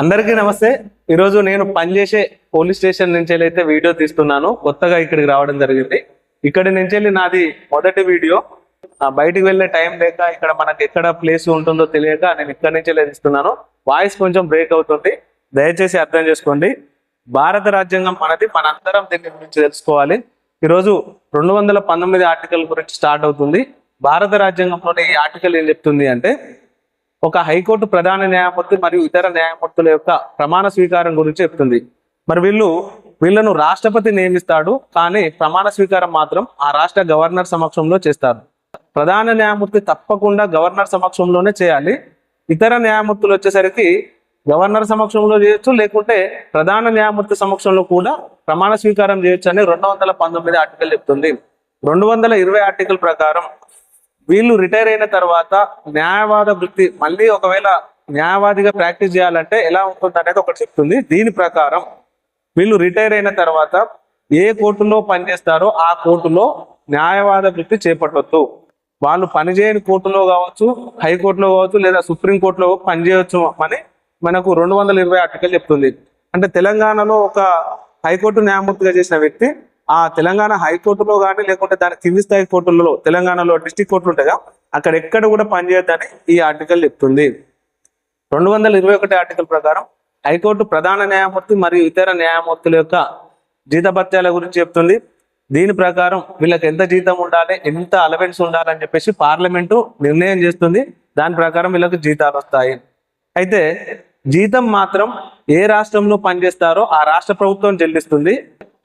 అందరికీ నమస్తే. ఈరోజు నేను పనిచేసే పోలీస్ స్టేషన్ నుంచి అయితే వీడియో తీస్తున్నాను. కొత్తగా ఇక్కడికి రావడం జరిగింది. ఇక్కడి నుంచి వెళ్ళి నాది మొదటి వీడియో. బయటికి వెళ్ళే టైం లేక ఇక్కడ మనకి ఎక్కడ ప్లేస్ ఉంటుందో తెలియక నేను ఇక్కడి నుంచి తీస్తున్నాను. వాయిస్ కొంచెం బ్రేక్ అవుతుంది. దయచేసి అర్థం చేసుకోండి. భారత రాజ్యాంగం మనది మనందరం దీని గురించి తెలుసుకోవాలి. ఈరోజు రెండు వందల పంతొమ్మిది ఆర్టికల్ గురించి స్టార్ట్ అవుతుంది. భారత రాజ్యాంగంలోని ఈ ఆర్టికల్ ఏం చెప్తుంది అంటే ఒక హైకోర్టు ప్రధాన న్యాయమూర్తి మరియు ఇతర న్యాయమూర్తుల యొక్క ప్రమాణ స్వీకారం గురించి చెప్తుంది. మరి వీళ్ళు వీళ్ళను రాష్ట్రపతి నియమిస్తాడు కానీ ప్రమాణ స్వీకారం మాత్రం ఆ రాష్ట్ర గవర్నర్ సమక్షంలో చేస్తారు. ప్రధాన న్యాయమూర్తి తప్పకుండా గవర్నర్ సమక్షంలోనే చేయాలి. ఇతర న్యాయమూర్తులు వచ్చేసరికి గవర్నర్ సమక్షంలో చేయొచ్చు లేకుంటే ప్రధాన న్యాయమూర్తి సమక్షంలో కూడా ప్రమాణ స్వీకారం చేయొచ్చు అని రెండు వందల పంతొమ్మిది ఆర్టికల్ చెప్తుంది. రెండు వందల ఇరవై ఆర్టికల్ ప్రకారం వీళ్ళు రిటైర్ అయిన తర్వాత న్యాయవాద వృత్తి మళ్ళీ ఒకవేళ న్యాయవాదిగా ప్రాక్టీస్ చేయాలంటే ఎలా ఉంటుంది అనేది ఒకటి చెప్తుంది. దీని ప్రకారం వీళ్ళు రిటైర్ అయిన తర్వాత ఏ కోర్టులో పనిచేస్తారో ఆ కోర్టులో న్యాయవాద వృత్తి చేపట్టవచ్చు వాళ్ళు పనిచేయని కోర్టులో కావచ్చు హైకోర్టులో కావచ్చు లేదా సుప్రీం కోర్టులో పనిచేయవచ్చు అని మనకు రెండు వందల ఇరవై ఆర్టికల్ చెప్తుంది. అంటే తెలంగాణలో ఒక హైకోర్టు న్యాయమూర్తిగా చేసిన వ్యక్తి ఆ తెలంగాణ హైకోర్టులో కానీ లేకుంటే దాని కింది స్థాయి కోర్టులలో తెలంగాణలో డిస్టిక్ కోర్టులు ఉంటాయి అక్కడ ఎక్కడ కూడా పనిచేయద్దని ఈ ఆర్టికల్ చెప్తుంది. రెండు వందల ఇరవై ఒకటి ఆర్టికల్ ప్రకారం హైకోర్టు ప్రధాన న్యాయమూర్తి మరియు ఇతర న్యాయమూర్తుల యొక్క జీతభత్యాల గురించి చెప్తుంది. దీని ప్రకారం వీళ్ళకి ఎంత జీతం ఉండాలి ఎంత అలవెన్స్ ఉండాలి అని చెప్పేసి పార్లమెంటు నిర్ణయం చేస్తుంది. దాని ప్రకారం వీళ్ళకి జీతాలు వస్తాయి. అయితే జీతం మాత్రం ఏ రాష్ట్రంలో పనిచేస్తారో ఆ రాష్ట్ర ప్రభుత్వం చెల్లిస్తుంది.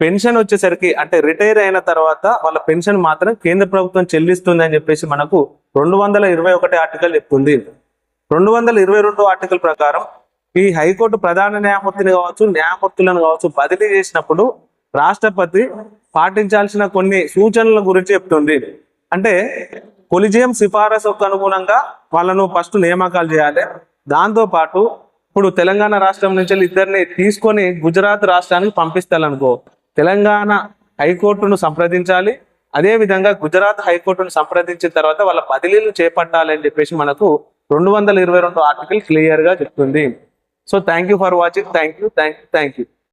పెన్షన్ వచ్చేసరికి అంటే రిటైర్ అయిన తర్వాత వాళ్ళ పెన్షన్ మాత్రం కేంద్ర ప్రభుత్వం చెల్లిస్తుంది అని చెప్పేసి మనకు రెండు వందల ఇరవై ఒకటి ఆర్టికల్ చెప్తుంది. రెండు వందల ఇరవై రెండు ఆర్టికల్ ప్రకారం ఈ హైకోర్టు ప్రధాన న్యాయమూర్తిని కావచ్చు న్యాయమూర్తులను కావచ్చు బదిలీ చేసినప్పుడు రాష్ట్రపతి పాటించాల్సిన కొన్ని సూచనల గురించి చెప్తుంది. అంటే కొలిజియం సిఫారసుకు అనుగుణంగా వాళ్ళను ఫస్ట్ నియామకాలు చేయాలి. దాంతో పాటు ఇప్పుడు తెలంగాణ రాష్ట్రం నుంచి ఇద్దరిని తీసుకొని గుజరాత్ రాష్ట్రానికి పంపిస్తారనుకో తెలంగాణ హైకోర్టును సంప్రదించాలి. అదే విధంగా గుజరాత్ హైకోర్టును సంప్రదించిన తర్వాత వాళ్ళ బదిలీలు చేపట్టాలి అని చెప్పేసి మనకు రెండు వందల ఇరవై రెండు ఆర్టికల్ క్లియర్గా చెప్తుంది. So thank you for watching thank you thank you thank you